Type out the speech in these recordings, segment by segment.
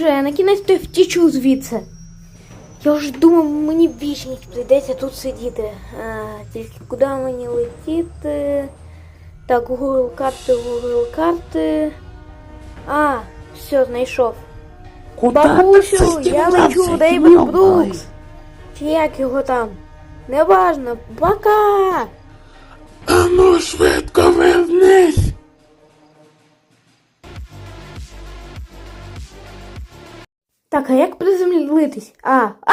вже, на кінець то я втічу звідси. Я вже думав, мені вічність прийдеться тут сидіти. А, тільки куди мені летіти? Так, Google карти, Google карти. А, все, знайшов. Куда Бабусю, я лечу, Дейвід йобай? Брукс. Чи як його там? Неважно, пока! А ну швидко вернись! Так, а як приземлитись? А, а!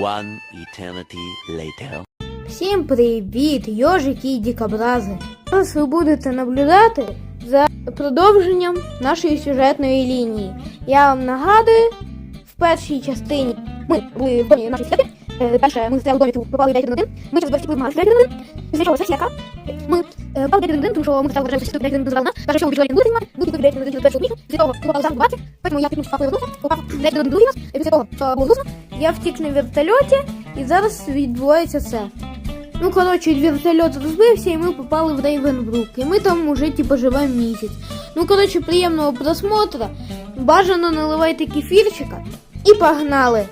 One eternity later. Всім привіт, йожики і дікобрази. Зараз ви будете наблюдати за продовженням нашої сюжетної лінії. Я вам нагадую, в першій частині ми були в нашої Е, Перше, ми стояли в домі, попали 9 на 1. Ми через 20 виймали 9 на 1. Після чого сесія яка? Ми е, попали 9 на 1, тому що ми стали що 9 на 1 забрали нас. Що ви пішли 1 буде знімати, ми тільки 9 на 1 через першу місяць. Після того попали завтра 20, потім я пікнув папою вернувся, попав 9 на 1 другий раз. І після того, що було грустно, я втік на вертольоті, і зараз відбувається це. Ну, коротше, вертольот розбився, і ми попали в Рейвенбрук. І ми там уже типу живемо місяць. Ну, коротше, приємного просмотра. Бажано наливайте кефірчика. І погнали!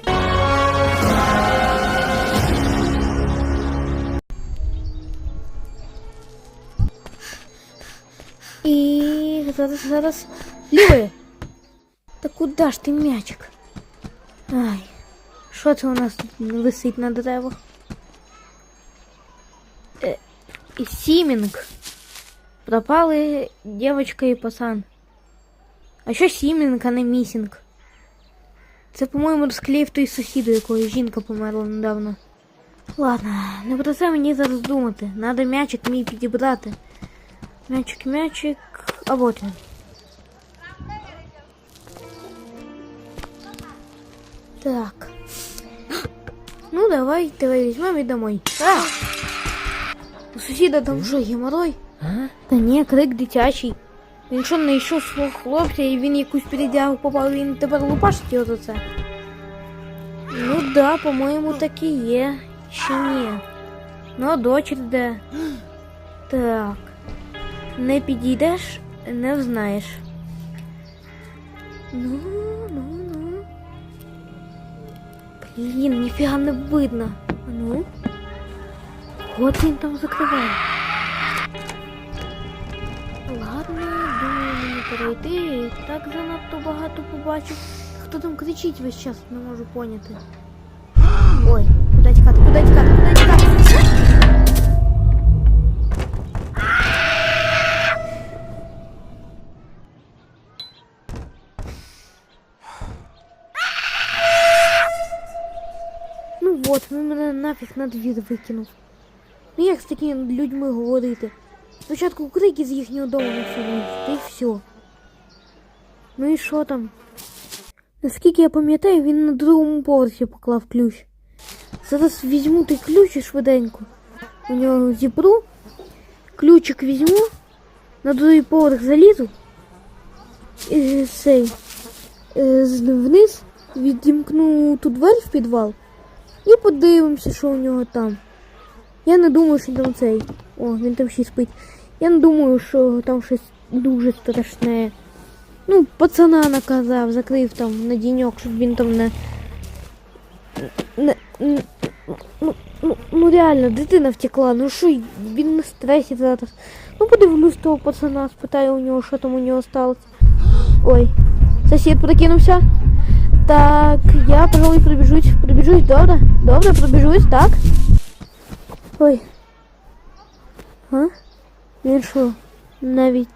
І зараз, зараз. Лівий! Та куди ж ти м'ячик? Ай, що це у нас висить на деревах? И Симинг. Пропали девочка і пацан. А що Сімінг, а не місінг? Це, по-моєму, розклеїв той сусід, у якої жінка померла недавно. Ладно, не про це мені зараз думати. Надо м'ячик мій підібрати. М'ячик, м'ячик. А вот він. Так. Ну, давай, давай візьмемо і домой. А! У сусіда там що, геморой? Та ні, крик дитячий. Він що знайшов свого хлопця і він якусь передягу попав, він тепер лупашить його за це. Ну да, по-моєму, так і є. Чи ні? Ну, а дочір де? Так. Не підійдеш, не взнаєш. Ну, ну, ну. Блін, ніфіга не видно. Ну. От він там закриває. Ладно, думаю, мені перейти. Так занадто багато побачив. Хто там кричить весь час, не можу поняти. Ой, Ну от, він мене нафіг на двір викинув. Ну як з такими людьми говорити? Спочатку крики з їхнього дому на та й все. Ну і що там? Наскільки я пам'ятаю, він на другому поверсі поклав ключ. Зараз візьму той ключ і швиденько. У нього зібру, ключик візьму, на другий поверх залізу. І цей е, вниз відімкну ту двері в підвал і подивимося, що у нього там. Я не думаю, що там цей. О, він там ще спить. Я не думаю, що там щось дуже страшне. Ну, пацана наказав, закрив там на діньок, щоб він там не, не ну, ну, ну реально, дитина втекла. Ну що, він на стресі зараз. Ну подивлюсь того пацана, спитаю у нього, що там у нього сталося. Ой, сусід прокинувся. Так, я, пожалуй, пробіжусь. Пробіжусь, добре? Добре, пробіжусь, так? Ой. А? Він що, навіть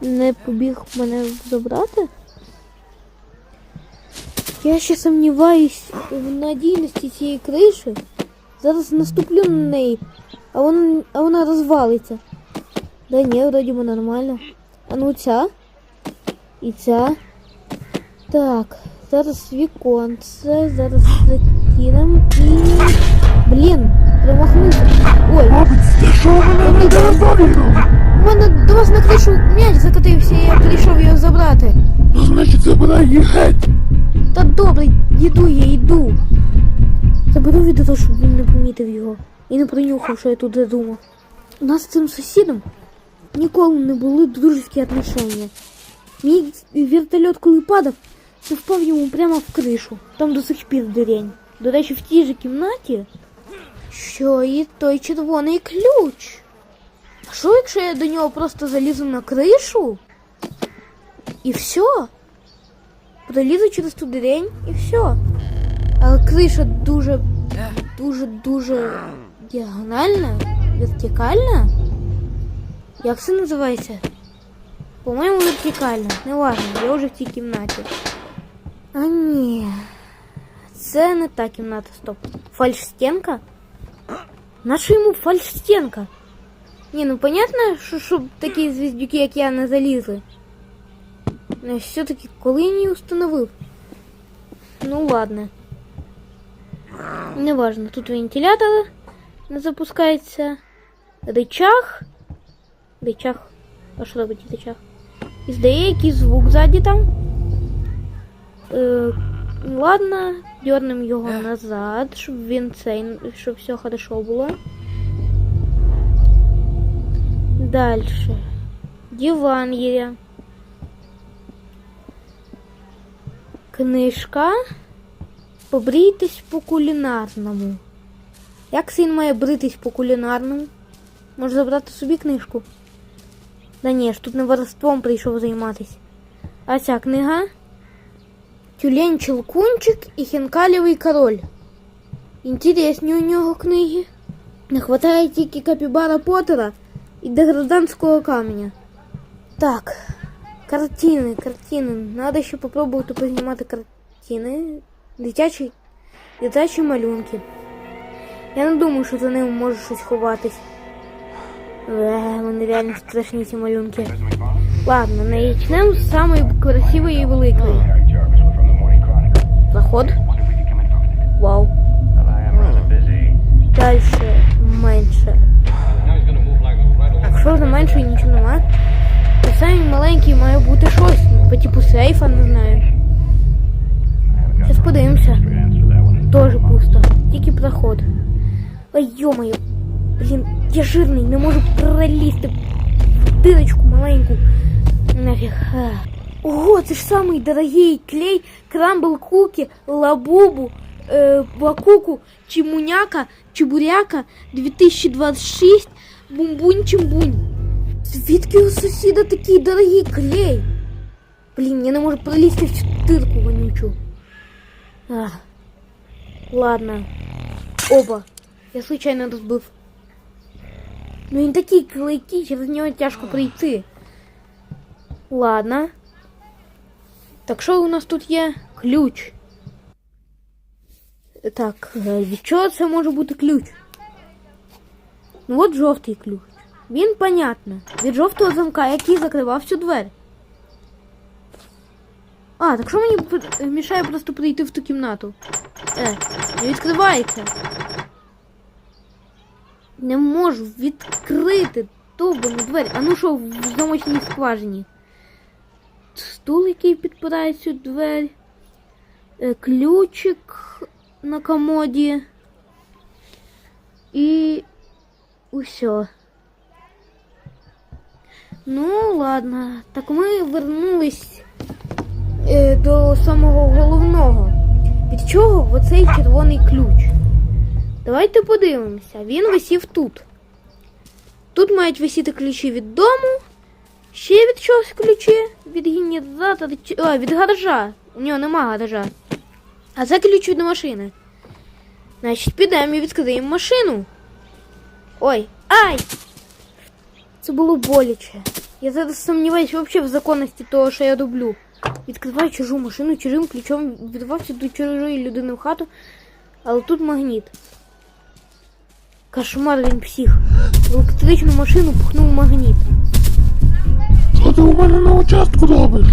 не побіг мене забрати? Я ще сумніваюсь в надійності цієї криші. Зараз наступлю на неї, а вона, а вона розвалиться. Да ні, вроді би нормально. А ну ця. І ця. Так, зараз віконце, зараз закинем і. Блін, промахнувся. Ой, Хлопець, ти що мене не доробив? у мене до вас на кришу м'яч закотився, і я прийшов його забрати. Ну, значить, забирай її геть. Та добре, йду я йду. заберу від того, щоб він не помітив його і не пронюхав, що я тут задумав. У нас з цим сусідом ніколи не були дружські отношення. Мій вертольот, коли падав, то впав йому прямо в кришу. Там до сих пір дирень. До речі, в тій же кімнаті, що і той червоний ключ. А що, якщо я до нього просто залізу на кришу? І все? Пролізу через ту дирень і все. Але криша дуже, дуже, дуже діагональна, вертикальна. Як це називається? По-моєму, вертикальна. Не важно, я вже в тій кімнаті. А ні. Це не та кімната, стоп. Фальшстенка? Наша йому фальшстенка? Ні, ну понятно, що щоб такі звіздюки, як я, не залізли. Но все-таки коли я не установив. Ну ладно. Неважно, тут вентилятор не запускається. Рычаг. Рычаг. А що робить рычаг? І здає якийсь звук ззаді там. Е, ладно, дернемо його назад, щоб він цей, щоб все хорошо було. Дальше. Диван є. Книжка. Побрійтесь по кулінарному. Як син має бритись по кулінарному? Може забрати собі книжку? Да ні, ж тут не воровством прийшов займатися. А ця книга? Тюлень Челкунчик і Хінкалєвий король. Інтересні у нього книги. Не хватає тільки Капібара Поттера і деграданського каменя. Так, картини, картини. Надо ще попробувати познімати картини. Дитячі, дитячі малюнки. Я не думаю, що за ними може щось ховатись. Е, вони реально страшні ці малюнки. Ладно, начнемо з самої красивої і великої. Заход. Вау. Дальше менше. Якщо вже менше і нічого нема, то самий маленький має бути щось. По типу сейфа, не знаю. Зараз подивимося. Тоже пусто. Тільки проход. Ой, йомаю. Блін, я жирний, не можу пролізти в дирочку маленьку. Нафіг. Ого, це ж самий дорогий клей, крамбл куки, лабубу, е, бакуку, чимуняка, чебуряка 2026, бумбунь-чимбунь. Звідки у сусіда такий дорогий клей? Блін, я не можу пролізти в цю вонючу. Ах. Ладно. Оба. Я случайно розбив. Ну він такий клейкий, через нього тяжко прийти. Ладно. Так що у нас тут є? Ключ. Так, е, від чого це може бути ключ? Ну от жовтий ключ. Він понятно. Від жовтого замка, який закривав всю двері. А, так що мені мішає просто прийти в ту кімнату? Е, не відкривається. Не можу відкрити довбану двері. А ну що в замочній скважині? Стул, який підпирає цю двері. Е, ключик на комоді. І усе. Ну, ладно. Так ми вернулись е, до самого головного. Від чого оцей червоний ключ? Давайте подивимося. Він висів тут. Тут мають висіти ключі від дому. Ще від чогось ключі? Від генератора. А, від гаража. У нього нема гаража. А це ключ від машини. Значить, підемо і відкриємо машину. Ой, ай! Це було боляче. Я зараз сумніваюся взагалі в законності того, що я роблю. Відкриваю чужу машину, чужим ключом відривався до чужої людини в хату, але тут магніт. Кошмар він псих. В електричну машину пхнув магніт. Що ти у мене на участку робиш?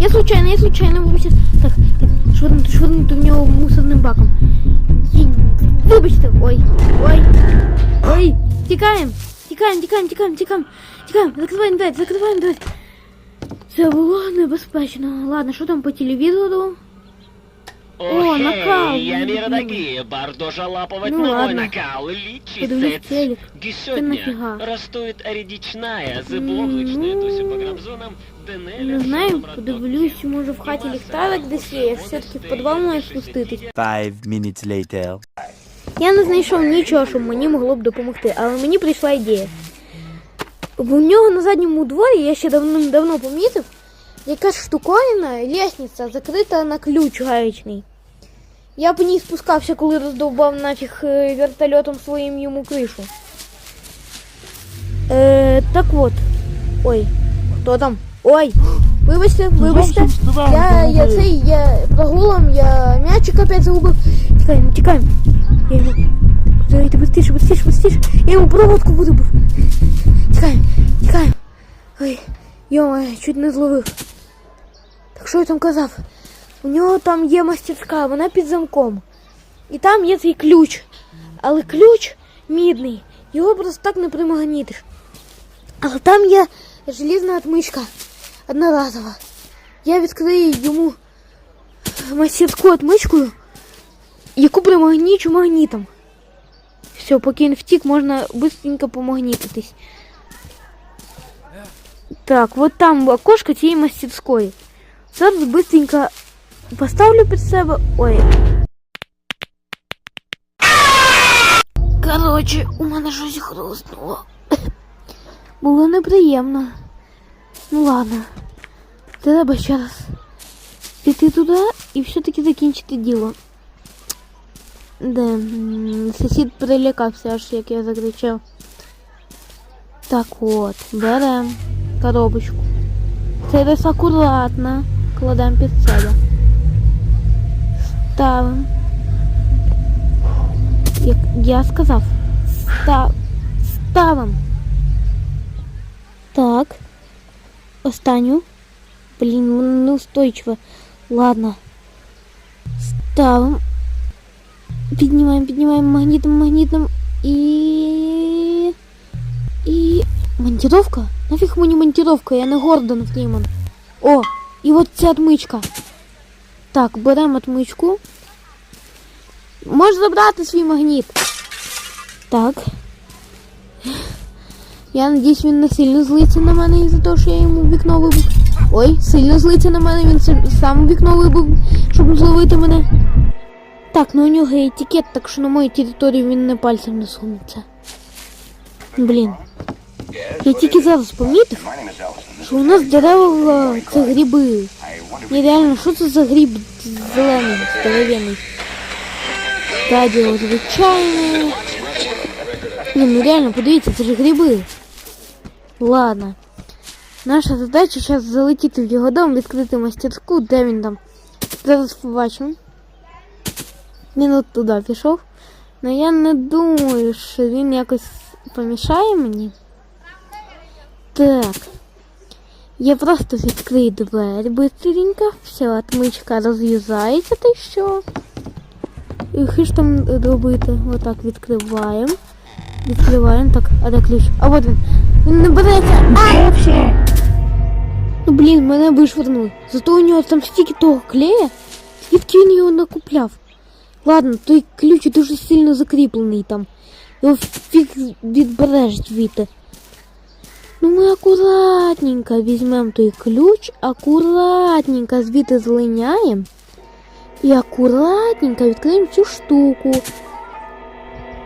Я случайно, я случайно вибачте. Так, так, швиднути, швиднути в нього мусорним баком. Вибачте, ой, ой, ой, тікаємо, тікаємо, тікаємо, тікаємо, тікаємо, тікаємо, закриваємо двері, закриваємо двері. Це було небезпечно. Ладно, що там по телевізору? О, накал. я любимый. миродоки, бардожа лаповать Ну на мой накал, лічиться. нафіга? Сегодня растует Ну, тусю по грамзонам, Не знаю, подивлюсь, може в хаті ліхтарик десь є, я ж все-таки в підвал маю спуститись. Five minutes later. Я не знайшов нічого, що мені могло б допомогти, але мені прийшла ідея. В нього на задньому дворі, я ще давно-давно помітив, якась штуковина, лісниця, закрита на ключ гаечний. Я по ній спускався, коли роздовбав нафіг е, вертольотом своїм йому кришу. Е, так от. Ой, хто там? Ой, вибачте, вибачте. Зовсім стидав, Я, я голубий. цей, я прогулом, я м'ячик опять загубив. Тікаємо, тікаємо. Я його. Давайте быстріше, быстріше, быстріше. Я йому проводку вирубив. Тікаємо, тікаємо. Ой, йома, чуть не зловив. Що я там казав? У нього там є мастерська, вона під замком. І там є цей ключ. Але ключ мідний. Його просто так не примагнітиш. Але там є желізна отмичка. Одноразова. Я відкрию йому мастерську отмичкою, яку примагнічу магнітом. Все, поки він втік, можна быстренько помагнітитись. Так, от там окошко цієї мастерської. Зараз быстренько поставлю під себе. Ой. Короче, у мене щось хрустнуло. Було неприємно. Ну ладно. Треба ще раз піти туди і все-таки закінчити діло. Де м, сусід перелякався, аж як я закричав. Так от, берем коробочку. Це десь акуратно кладемо під себе. Ставим. Як я сказав, став... ставим. Так. Останню. Блін, воно неустойчиво. Ладно. Ставим. Піднімаємо, піднімаємо магнітом, магнітом і. І. Монтировка? Нафіг мені монтировка, я не Гордон Фріман. О, І от ця отмичка. Так, беремо отмичку. Можеш забрати свій магніт. Так. Я надіюсь, він не сильно злиться на мене із-за того, що я йому вікно вибив. Ой, сильно злиться на мене, він сам- сам вікно вибив, щоб зловити мене. Так, ну у нього є етикет, так що на моїй території він не пальцем не сунеться. Блін. Я тільки зараз помітив, що у нас дерева це гриби. Ні, реально, що це за гриб зелений, здоровенний? Радіо звичайне. Ні, ну реально, подивіться, це ж гриби. Ладно. Наша задача зараз залетіти в його дом, відкрити мастерську, де він там. Зараз побачимо. Він от туди пішов. Ну я не думаю, що він якось помішає мені. Так. Я просто відкрию двері быстренько. Все, отмичка роз'юзається, ти що? І хиш там робити? Отак відкриваємо. Відкриваємо. Так, а де ключ? А от він. Він не береться. А! Ну блін, мене вишвернули. Зато у нього там стільки того клея, звідки він його накупляв. Ладно, той ключ дуже сильно закріплений там. Його фіг відбереш звідти. Ну ми акуратненько візьмемо той ключ, акуратненько звідти злиняємо. І акуратненько відкриємо цю штуку.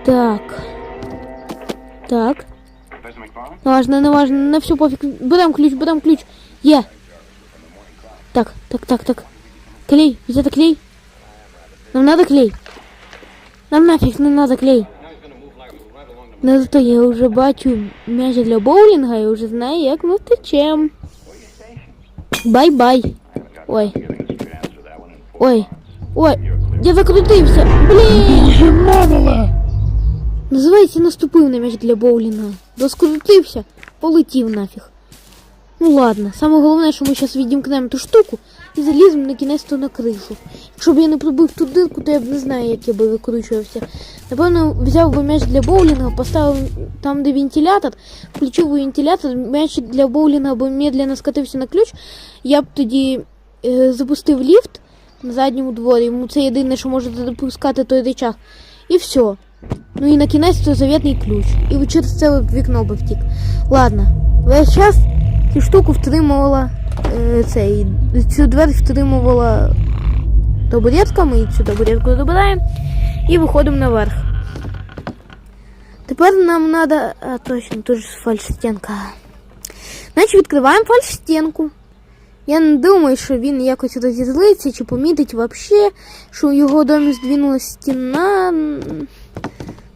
Так. Так. Неважно, неважно, на все пофіг. Берем ключ, берем ключ. Є. Так, так, так, так. Клей, взяти клей. Нам надо клей. Нам нафіг не надо клей. Ну зато я вже бачу м'яч для боулінга і вже знаю, як ми втечем. Бай-бай. Ой. Ой. Ой. Я закрутився. Блін. Називається наступив на м'яч для боулінга. Доскрутився, полетів нафіг. Ну ладно, саме головне, що ми зараз відімкнемо ту штуку і заліземо на кінець то на кришу. Якщо б я не пробив ту дирку, то я б не знаю, як я би викручувався. Напевно, взяв би м'яч для боулінга, поставив там, де вентилятор, включив би вентилятор, м'яч для боулінга би медленно скатився на ключ, я б тоді е, запустив ліфт, на задньому дворі. Йому це єдине, що може допускати той речах. І все. Ну і на кінець то завітний ключ. І через це вікно би втік. Ладно, весь час цю штуку втримувала цей, цю двері втримувала табуретка, ми цю табуретку добираємо і виходимо наверх. Тепер нам треба. А, точно, тут же фальшстенка. Значить, відкриваємо фальшстенку. Я не думаю, що він якось розізлиться чи помітить взагалі, що у його домі здвинулася стіна.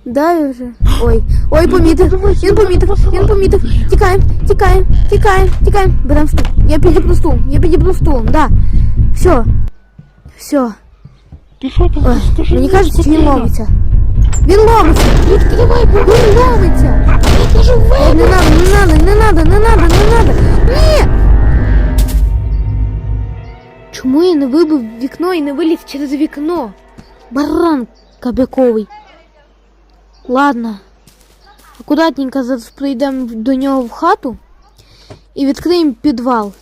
М, Да, вже. Ой, ой, помітив. Він помітив, він помітив. Тікаємо, тікаємо, тікаємо, тікаємо. Беремо стул. Я підібру стул, я підібру стул, да. Все. Все. Ти що? Ой, Скажи мені мені кажеться, він ломиться. Він бо він ломиться! Я кажу, Ой, не надо, не надо, не надо, не надо, не надо! Ні! Чому я не вибив вікно і не виліз через вікно? Баран кобяковий. Ладно. Акуратненько зараз прийдемо до нього в хату і відкриємо підвал.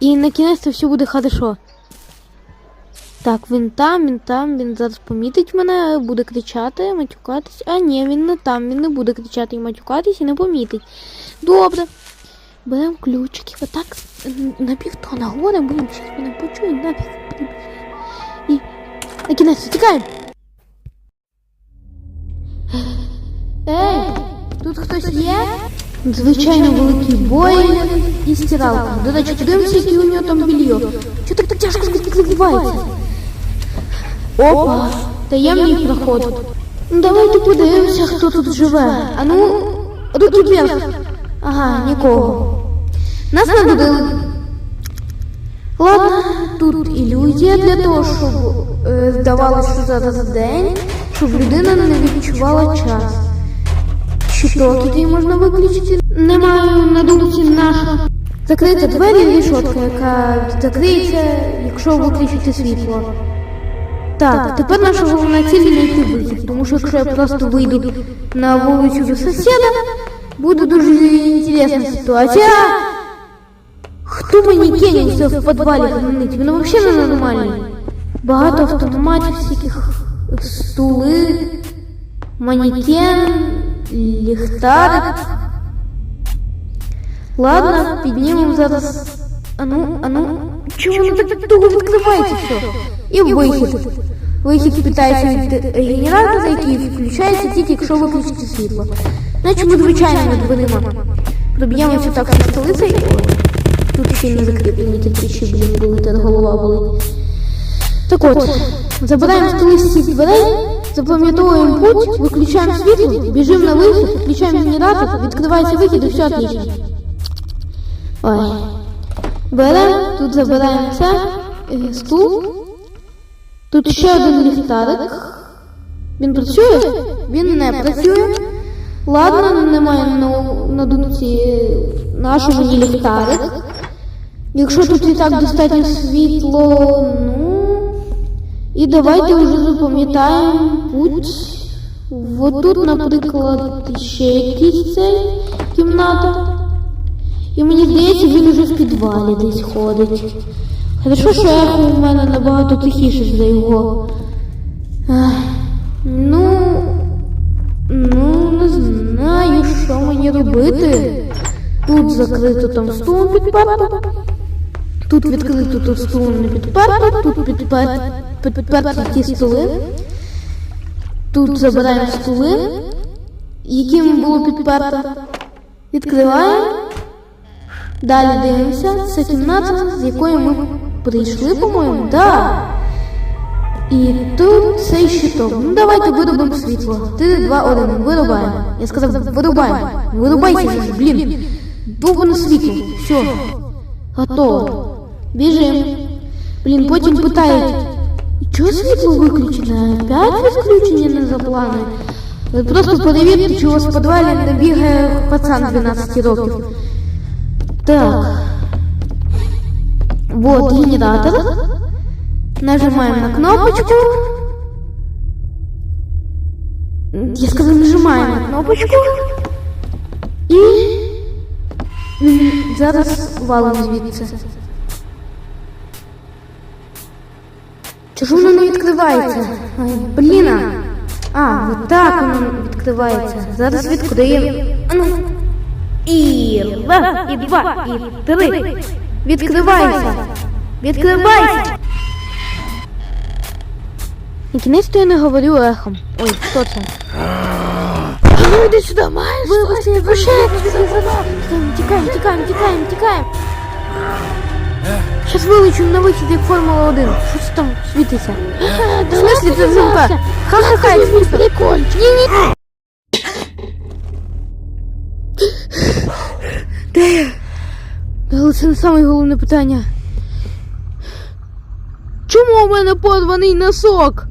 І на кінець все буде хорошо. Так, він там, він там, він зараз помітить мене, буде кричати, матюкатись. А ні, він не там, він не буде кричати і матюкатись і не помітить. Добре. Беремо ключики, отак на півтона говоримо, блін, щас мене почують, нафіг. І на кінець тікаємо. Ей, тут хтось є? Звичайно, великий бойлер і стиралка. До речі, подивимося, яке у нього там більйо. Чого так, тяжко відкривається? Опа, таємний проход. Ну давайте подивимося, хто тут живе. А ну, руки вверх. Ага, нікого. Нас набудили. Ладно, тут ілюзія для того, щоб е, здавалося, що зараз день, щоб людина не відчувала час. Щиток, який можна виключити. Не маю на думці наша. Закрита двері рішотка, яка закриється, якщо виключити світло. Так, тепер наша головна ціль знайти вихід, тому що якщо я просто вийду на вулицю до сусіда, буде дуже інтересна ситуація. Хто мені кинувся в підвалі гранить? Він взагалі не нормальний. Багато автоматів, всяких стули, манекен, Ліхтарик. Ладно, піднімемо зараз. Ану, ану. Чому воно так довго відкривається все? І вихід. Вихід питається від генератора, який включається тільки, якщо виключити світло. Значить ми звичайними дверима проб'ємося так зі столицею. Тут ще не закріплені ті тріші, блін, були, та голова болить. Так от, забираємо столи з дверей, запам'ятовуємо путь, виключаємо світло, біжимо на вихід, включаємо генератор, відкривається вихід і все отлично. Ой. Беремо, тут забираємо це, стул. Тут ще один ліхтарик. Він працює? Він не працює. Ладно, немає на, на думці нашого ліхтарик. Якщо тут і так достатньо світло, ну. І давайте вже запам'ятаємо путь. Тут, наприклад, ще якийсь цей кімната. І мені здається, він уже в підвалі десь ходить. Хорошо, що ехо у мене набагато тихіше за його. Ну, ну, не знаю, що мені робити. Тут закрито там стул підперто. Тут відкрито тут стул не підперто, тут підперто, підперто ті столи. Тут забираємо стули, яким було підперто. Відкриваємо. Далі дивимося. Це кімната, з якої ми прийшли, по-моєму. Да. І тут цей щиток. Ну давайте виробимо світло. Три, два, один. Вирубаємо. Я сказав, вирубаємо. Вирубайся, блін. Довго світло. Все. Готово. Біжим. Блін, потім питають. Чого світло виключене? Опять відключення не за планою? Ви просто перевірте, чи у вас в підвалі не бігає пацан 12 років. Так. Вот генератор. Нажимаем на кнопочку. Я сказал, нажимаем на кнопочку. І м, зараз валом звідси. Чого воно не відкривається? Ай, блін. а. А, от так воно відкривається. Зараз відкриємо. Ану. І раз, і два, і три. Відкривайся. Відкривайся. І кінець то я не говорю ехом. Ой, хто це? Ну йди сюди, маєш? Вибачте, прощаю. Тікаємо, тікаємо, тікаємо, тікаємо. Щас вилечу на вихід, як Формула 1. Що це там світиться? В смислі це звука? Ха-ха-ха, як світиться. Ні-ні. Де я? Але це не саме головне питання. Чому у мене порваний носок?